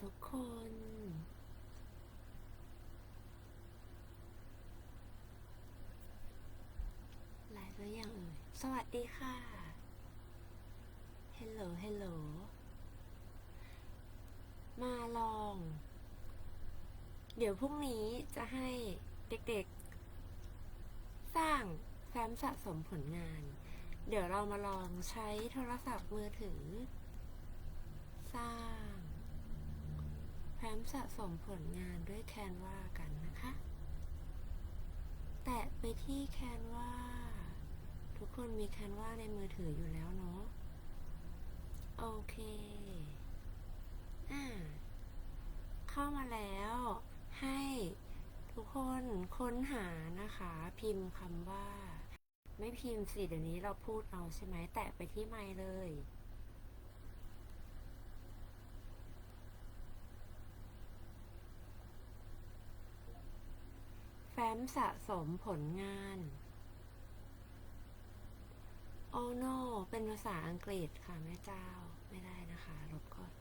ทุกคน ไลฟ์แล้วยังเอ่ย สวัสดีค่ะ Hello Hello มาลอง เดี๋ยวพรุ่งนี้จะให้เด็กๆ สร้างแฟ้มสะสมผลงาน เดี๋ยวเรามาลองใช้โทรศัพท์มือถือ สร้าง สะสมผลงานด้วยแคนวากันนะคะ แตะไปที่แคนวาทุกคนมีแคนวาในมือถืออยู่แล้วเนาะ โอเค อ่า เข้ามาแล้วให้ทุกคนค้นหานะคะ พิมพ์คำว่า ไม่พิมพ์สิเดี๋ยวนี้เราพูดเอาใช่ไหมแตะไปที่ไมค์เลย แฟ้มสะสมผลงาน โอโนเป็นภาษาอังกฤษค่ะแม่เจ้า ไม่ได้นะคะลบก่อน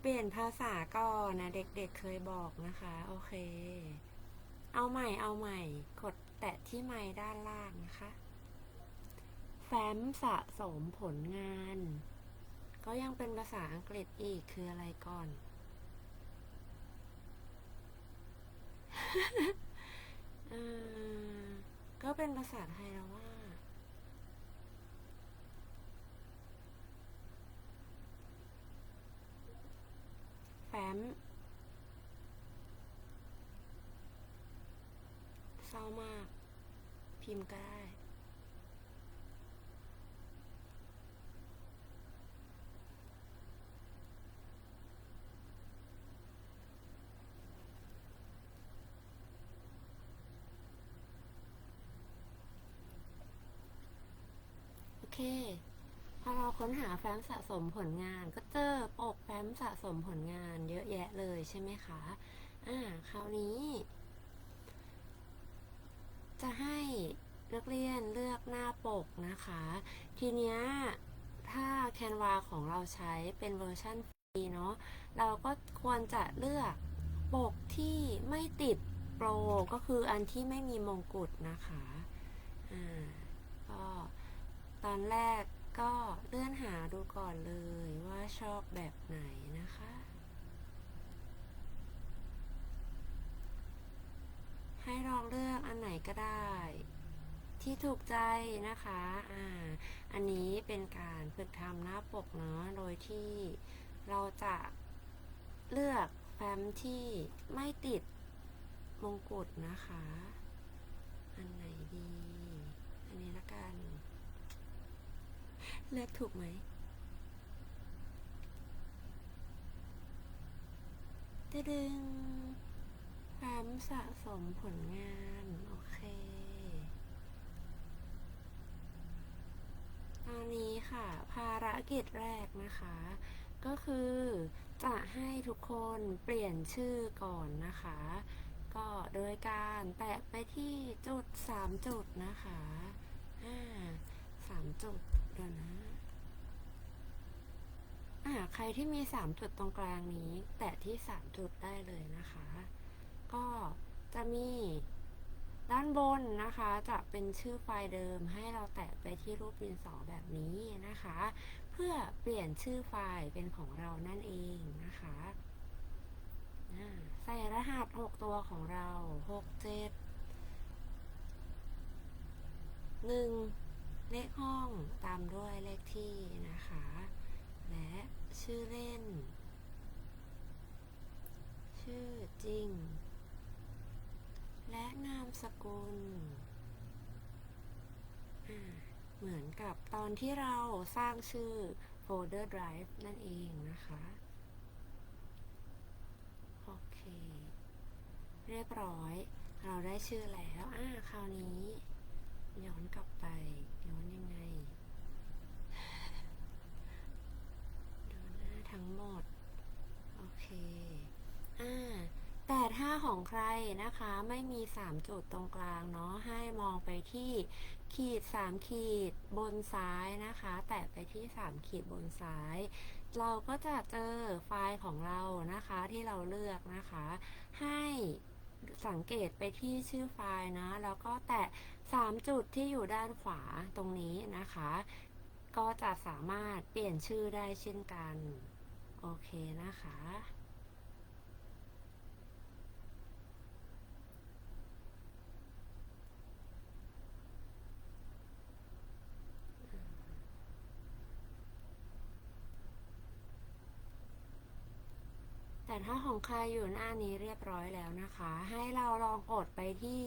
เปลี่ยนภาษาก่อนนะ เด็กๆเเคยบอกนะคะ โอเค เอาใหม่เอาใหม่ กดแตะที่ไม้ด้านล่างนะคะ แฟ้มสะสมผลงาน ก็ยังเป็นภาษาอังกฤษอีกคืออะไรก่อน เออ ก็เป็นภาษาไทยแล้วว่า แฟ้มเศร้ามาก พิมพ์ก็ได้ เค พอเราค้นหาแฟ้มสะสมผลงาน ก็เจอปกแฟ้มสะสมผลงานเยอะแยะเลยใช่ไหมคะ อ่า คราวนี้ จะให้นักเรียนเลือกหน้าปกนะคะ ทีเนี้ยถ้าแคนวาของเราใช้เป็นเวอร์ชันฟรีเนาะ เราก็ควรจะเลือกปกที่ไม่ติดโปร ก็คืออันที่ไม่มีมงกุฎนะคะ อ่า ตอนแรกก็เลื่อนหาดูก่อนเลยว่าชอบแบบไหนนะคะ ให้ลองเลือกอันไหนก็ได้ ที่ถูกใจนะคะอ่าอันนี้เป็นการฝึกทำหน้าปกเนาะโดยที่เราจะเลือกแฟ้มที่ไม่ติดมงกุฎนะคะ อันไหนดี อันนี้ละกัน เลือกถูกไหมตะดึงแฟ้มสะสมผลงาน โอเค ตอนนี้ค่ะ ภารกิจแรกนะคะ ก็คือจะให้ทุกคนเปลี่ยนชื่อก่อนนะคะ ก็โดยการแตะไปที่จุดสามจุดนะคะ อ่าสามจุดเดี๋ยวนะ อ่าใครที่มีสามจุดตรงกลางนี้ แตะที่สามจุดได้เลยนะคะ ก็จะมีด้านบนนะคะ จะเป็นชื่อไฟล์เดิมให้เราแตะไปที่รูปดินสอแบบนี้นะคะ เพื่อเปลี่ยนชื่อไฟล์เป็นของเรานั่นเองนะคะใส่รหัส 6 ตัวของเรา 6 7 1 เลขห้องตามด้วยเลขที่นะคะ และ ชื่อเล่น ชื่อจริง และนามสกุล เหมือนกับตอนที่เราสร้างชื่อโฟลเดอร์ Drive นั่นเองนะคะ โอเค เรียบร้อย เราได้ชื่อแล้ว อ่า คราวนี้ ย้อนกลับไป ย้อนยังไง ดูหน้า ทั้งหมด โอเค อ่าแต่ถ้าของใครนะคะ ไม่มี3จุดตรงกลางเนาะ ให้มองไปที่ขีดสามขีดบนซ้ายนะคะ แตะไปที่สามขีดบนซ้าย เราก็จะเจอไฟล์ของเรานะคะที่เราเลือกนะคะ ให้สังเกตไปที่ชื่อไฟล์นะ แล้วก็แตะ 3 จุดที่อยู่ด้านขวาตรงนี้นะคะ ก็จะสามารถเปลี่ยนชื่อได้เช่นกัน โอเคนะคะ แต่ถ้าของใครอยู่หน้านี้เรียบร้อยแล้วนะคะ ให้เราลองกดไปที่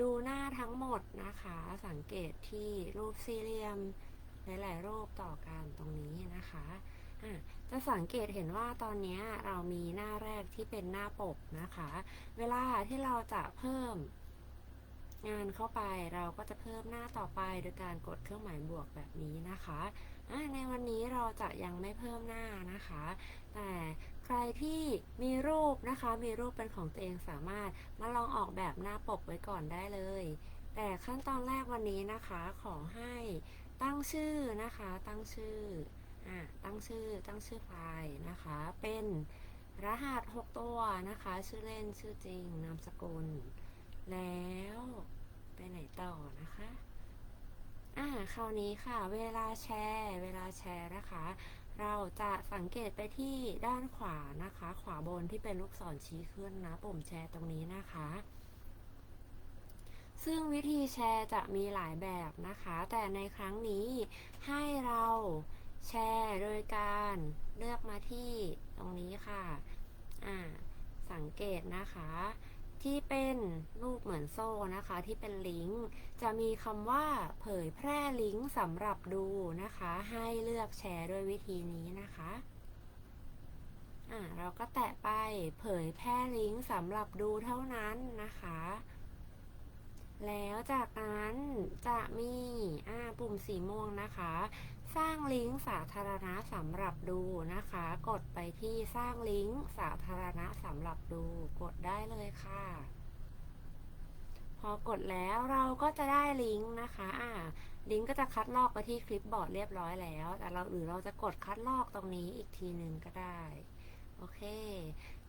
ดูหน้าทั้งหมดนะคะ สังเกตที่รูปสี่เหลี่ยมหลาย ๆ รูปต่อกันตรงนี้นะคะอะ จะสังเกตเห็นว่าตอนนี้เรามีหน้าแรกที่เป็นหน้าปกนะคะ เวลาที่เราจะเพิ่มงานเข้าไปเราก็จะเพิ่มหน้าต่อไปโดยการกดเครื่องหมายบวกแบบนี้นะคะในวันนี้เราจะยังไม่เพิ่มหน้านะคะ แต่ใครที่มีรูปนะคะ มีรูปเป็นของตัวเองสามารถมาลองออกแบบหน้าปกไว้ก่อนได้เลย แต่ขั้นตอนแรกวันนี้นะคะขอให้ตั้งชื่อนะคะ ตั้งชื่อ ตั้งชื่อตั้งชื่อไฟล์นะคะ เป็นรหัส 6 ตัวนะคะ ชื่อเล่นชื่อจริง นามสกุล แล้วไปไหนต่อนะคะ อ่า คราวนี้ค่ะ เวลาแชร์ เวลาแชร์นะคะ เราจะสังเกตไปที่ด้านขวานะคะ ขวาบนที่เป็นลูกศรชี้ขึ้นนะปุ่มแชร์ตรงนี้นะคะซึ่งวิธีแชร์จะมีหลายแบบนะคะ แต่ในครั้งนี้ให้เรา แชร์โดยการเลือกมาที่ตรงนี้ค่ะ อ่า สังเกตนะคะ ที่เป็นรูปเหมือนโซ่นะคะ ที่เป็นลิงก์ จะมีคำว่าเผยแพร่ลิงก์สำหรับดูนะคะ ให้เลือกแชร์ด้วยวิธีนี้นะคะอ่าเราก็แตะไปเผยแพร่ลิงก์สำหรับดูเท่านั้นนะคะ แล้วจากนั้นจะมีอ่าปุ่มสีม่วงนะคะ สร้างลิงก์สาธารณะสำหรับดูนะคะ กดไปที่สร้างลิงก์สาธารณะสำหรับดู กดได้เลยค่ะ พอกดแล้วเราก็จะได้ลิงก์นะคะอ่าลิงก์ก็จะคัดลอกไปที่คลิปบอร์ดเรียบร้อยแล้ว แต่เราหรือเราจะกดคัดลอกตรงนี้อีกทีหนึ่งก็ได้ โอเค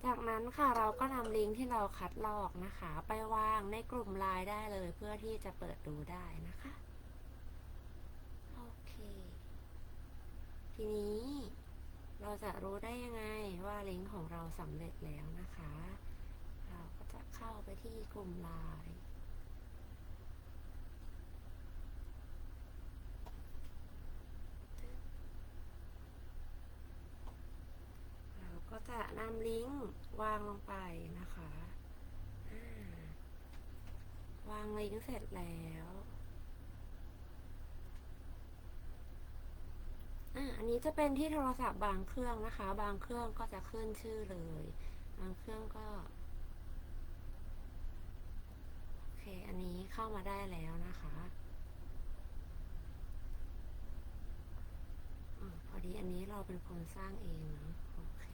จากนั้นค่ะเราก็นำลิงก์ที่เราคัดลอกนะคะ ไปวางในกลุ่มไลน์ได้เลยเพื่อที่จะเปิดดูได้นะคะ โอเค ทีนี้เราจะรู้ได้ยังไงว่าลิงก์ของเราสำเร็จแล้วนะคะ เราก็จะเข้าไปที่กลุ่มไลน์เราก็จะนำลิงก์วางลงไปนะคะ วางลิงก์เสร็จแล้ว อันนี้จะเป็นที่โทรศัพท์บางเครื่องนะคะ บางเครื่องก็จะขึ้นชื่อเลย บางเครื่องก็โอเค อันนี้เข้ามาได้แล้วนะคะอพอดีอันนี้เราเป็นคนสร้างเองเนาะโอเค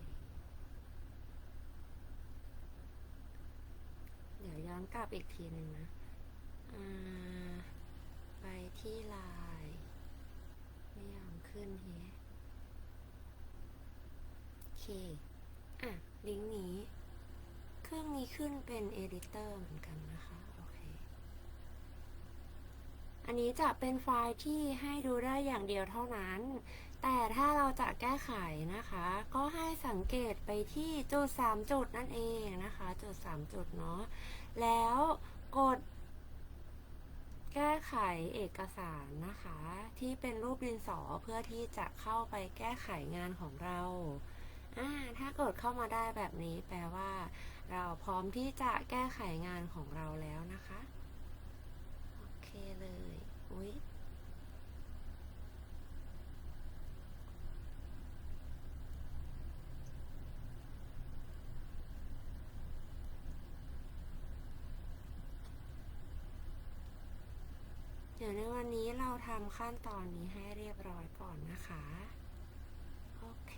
เดี๋ยวย้อนกลับอีกทีหนึ่งนะไปที่ไลน์ไม่ยอมขึ้นเฮ อเคอะ ลิงก์นี้ เครื่องนี้ขึ้นเป็น editor เหมือนกันนะคะ โอเค อันนี้จะเป็นไฟล์ที่ให้ดูได้อย่างเดียวเท่านั้น แต่ถ้าเราจะแก้ไขนะคะ ก็ให้สังเกตไปที่จุด 3 จุดนั่นเองนะคะ จุด 3 จุดเนาะ แล้วกดแก้ไขเอกสารนะคะ ที่เป็นรูปดินสอเพื่อที่จะเข้าไปแก้ไขงานของเรา ถ้าเกิดเข้ามาได้แบบนี้แปลว่า เราพร้อมที่จะแก้ไขงานของเราแล้วนะคะ โอเคเลย อุ๊ยเดี๋ยวในวันนี้เราทำขั้นตอนนี้ให้เรียบร้อยก่อนนะคะ โอเค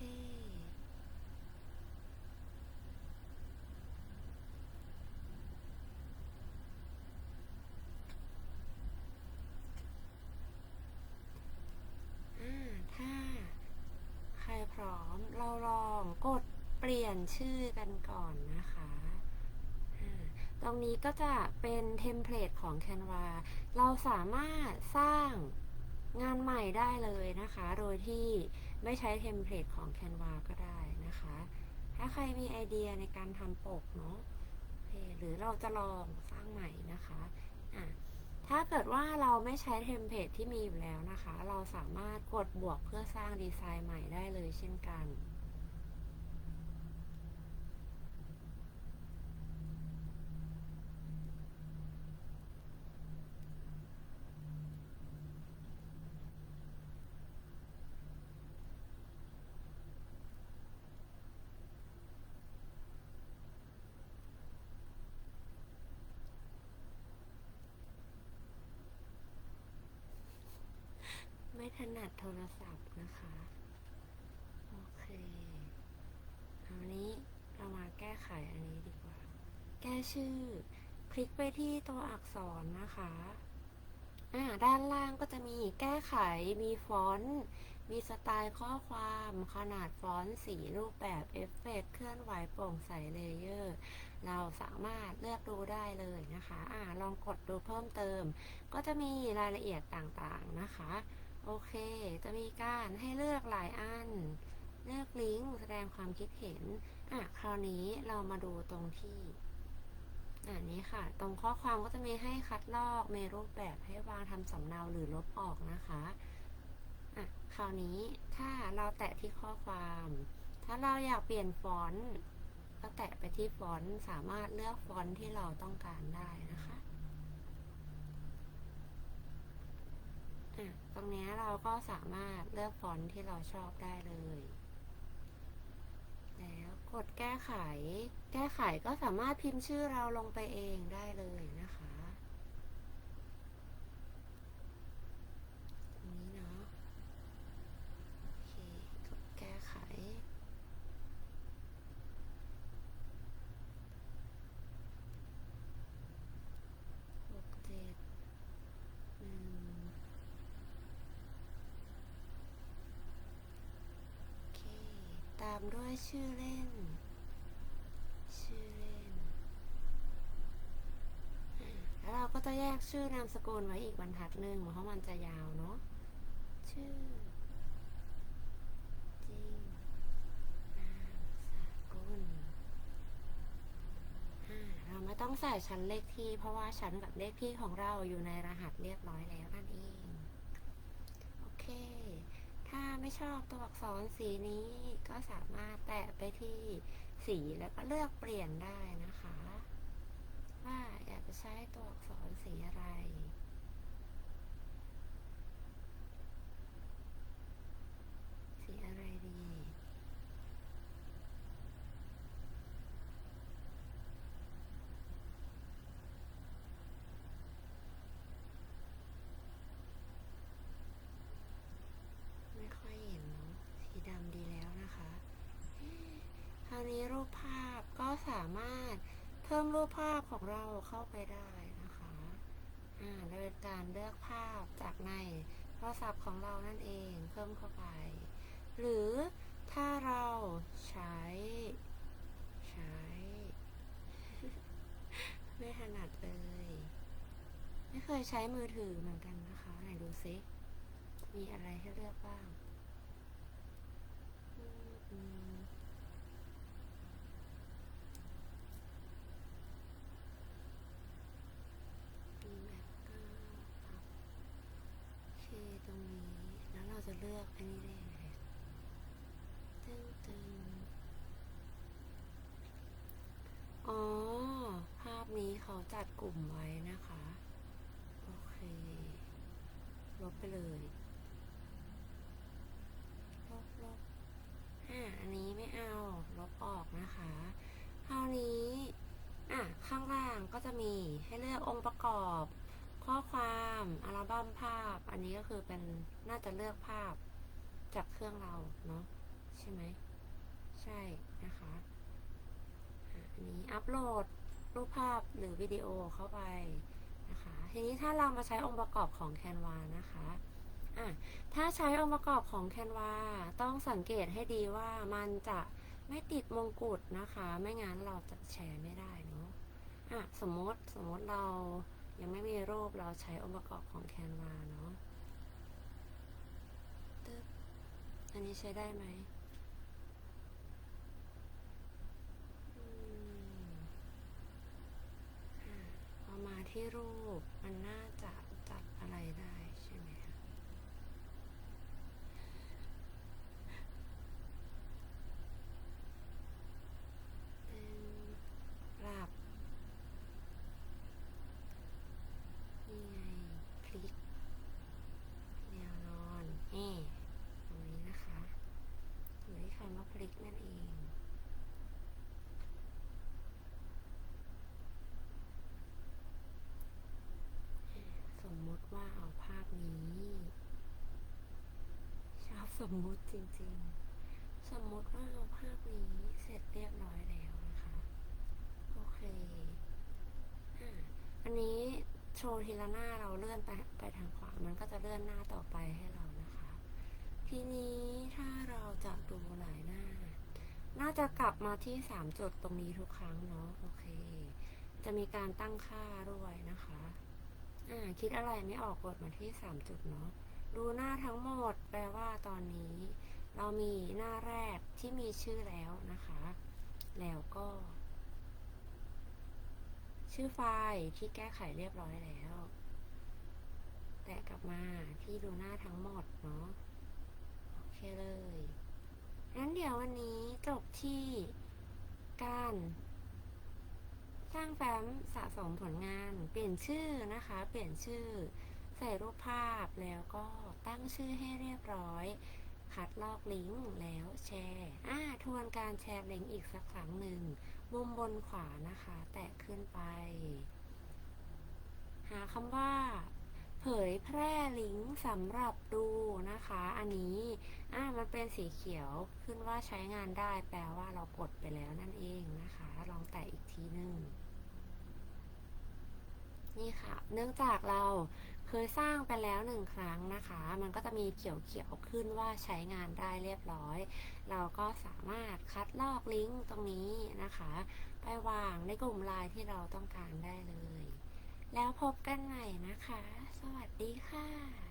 ชื่อกันก่อนนะคะ ตรงนี้ก็จะเป็นเทมเพลตของ Canva เราสามารถสร้างงานใหม่ได้เลยนะคะ โดยที่ไม่ใช้เทมเพลตของ Canva ก็ได้นะคะ ถ้าใครมีไอเดียในการทำปกเนาะหรือเราจะลองสร้างใหม่นะคะะถ้าเกิดว่าเราไม่ใช้เทมเพลตที่มีอยู่แล้วนะคะ เราสามารถกดบวกเพื่อสร้างดีไซน์ใหม่ได้เลยเช่นกันัดโทรศัพท์นะคะ โอเคเอาอันนี้เรามาแก้ไขอันนี้ดีกว่า แก้ชื่อ คลิกไปที่ตัวอักษรนะคะอ่าด้านล่างก็จะมีแก้ไข มีฟอนต์ มีสไตล์ข้อความ ขนาดฟอนต์สีรูปแบบเอฟเฟกต์เคลื่อนไหวโปร่งใสเลเยอร์ เราสามารถเลือกดูได้เลยนะคะอ่าลองกดดูเพิ่มเติม ก็จะมีรายละเอียดต่างๆนะคะ โอเค จะมีการให้เลือกหลายอัน เลือกลิงก์แสดงความคิดเห็น อะ คราวนี้เรามาดูตรงที่อันนี้ค่ะ ตรงข้อความก็จะมีให้คัดลอกในรูปแบบให้วางทำสำเนาหรือลบออกนะคะอะคราวนี้ถ้าเราแตะที่ข้อความ ถ้าเราอยากเปลี่ยนฟอนต์ก็แตะไปที่ฟอนต์สามารถเลือกฟอนต์ที่เราต้องการได้นะคะ อะ ตรงนี้เราก็สามารถเลือกฟอนต์ที่เราชอบได้เลย แล้วกดแก้ไข แก้ไขก็สามารถพิมพ์ชื่อเราลงไปเองได้เลยนะคะตรงนี้เนาะ โอเค กดแก้ไข หกเจ็ดหนึ่ง โอเค ตามด้วยชื่อเล่น ชื่อเล่น แล้วเราก็จะแยกชื่อนามสกุลไว้อีกบรรทัดหนึ่งเพราะมันจะยาวเนาะ ชื่อจริงนามสกุลเราไม่ต้องใส่ชั้นเลขที่ เพราะว่าชั้นกับเลขที่ของเราอยู่ในรหัสเรียบร้อยแล้วนั่นเอง โอเค ถ้า ไม่ชอบตัวอักษรสีนี้ก็สามารถแตะไปที่สีแล้วก็เลือกเปลี่ยนได้นะคะ ว่าอยากจะใช้ตัวอักษรสีอะไร สีอะไรดี ไม่ค่อยเห็นเนาะสีดำดีแล้วนะคะ คราวนี้รูปภาพก็สามารถเพิ่มรูปภาพของเราเข้าไปได้นะคะอ่าโดยการเลือกภาพจากในโทรศัพท์ของเรานั่นเองเพิ่มเข้าไป หรือถ้าเราใช้ใช้ ไม่ถนัดเลย ไม่เคยใช้มือถือเหมือนกันนะคะ ไหนดูซิมีอะไรให้เลือกบ้าง อืมแบบก็พับโอเคตรงนี้ แล้วเราจะเลือกอันนี้ได้ยังไงตึ้งตึงอ๋อ ภาพนี้เขาจัด กลุ่มไว้นะคะ โอเค ลบไปเลย ลบลบอะอันนี้ไม่เอา ลบออกนะคะคราวนี้อะข้างล่างก็จะมีให้เลือกองค์ประกอบ ข้อความอัลบั้มภาพ อันนี้ก็คือเป็นน่าจะเลือกภาพจากเครื่องเราเนาะใช่ไหม ใช่นะคะอะอันนี้อัปโหลด รูปภาพหรือวิดีโอเข้าไปนะคะ ทีนี้ถ้าเรามาใช้องค์ประกอบของ Canva นะคะอะถ้าใช้องค์ประกอบของ Canva ต้องสังเกตให้ดีว่ามันจะไม่ติดมงกุฎนะคะ ไม่งั้นเราจะแชร์ไม่ได้เนาะอะสมมติสมมติเรายังไม่มีรูปเราใช้องค์ประกอบของแคนวาเนาะอันนี้ใช้ได้ไหมอืมอะพ อมาที่รูปมันน่าจะจัดอะไรได้ใช่ไหมคะ เป็นปรับ นี่ไง คลิก แนวนอนนี่ตรงนี้นะคะอยู่ที่คำว่าคลิกนั่นเอง สมมุติว่าเอาภาพนี้ ชอบ สมมุติจริงๆ สมมุติว่าเอาภาพนี้เสร็จเรียบร้อยแล้วนะคะ โอเคอะอันนี้โชว์ทีละหน้าเราเลื่อนไปไปทางขวา มันก็จะเลื่อนหน้าต่อไปให้เรานะคะ ทีนี้ถ้าเราจะดูหลายหน้า น่าจะกลับมาที่ 3 จุดตรงนี้ทุกครั้งเนาะ โอเค จะมีการตั้งค่าด้วยนะคะ อ่า คิดอะไรไม่ออกกดมาที่ 3 จุดเนาะ ดูหน้าทั้งหมดแปลว่าตอนนี้ เรามีหน้าแรกที่มีชื่อแล้วนะคะ แล้วก็ ชื่อไฟล์ที่แก้ไขเรียบร้อยแล้ว แตะกลับมาที่ดูหน้าทั้งหมดเนาะโอเคเลยงั้นเดี๋ยววันนี้จบที่การสร้างแฟ้มสะสมผลงาน เปลี่ยนชื่อนะคะ เปลี่ยนชื่อ ใส่รูปภาพแล้วก็ ตั้งชื่อให้เรียบร้อย คัดลอกลิงก์แล้วแชร์อ่าทวนการแชร์ลิงก์อีกสักครั้งหนึ่ง มุมบนขวานะคะ แตะขึ้นไป หาคำว่า เผยแพร่ลิงก์สำหรับดูนะคะ อันนี้อ่ามันเป็นสีเขียวขึ้นว่าใช้งานได้ แปลว่าเรากดไปแล้วนั่นเองนะคะ ลองแตะอีกทีหนึ่งนี่ค่ะ เนื่องจากเรา เคยสร้างไปแล้วหนึ่งครั้งนะคะ มันก็จะมีเขียวๆขึ้นว่าใช้งานได้เรียบร้อย เราก็สามารถคัดลอกลิงก์ตรงนี้นะคะ ไปวางในกลุ่มไลน์ที่เราต้องการได้เลย แล้วพบกันใหม่นะคะ สวัสดีค่ะ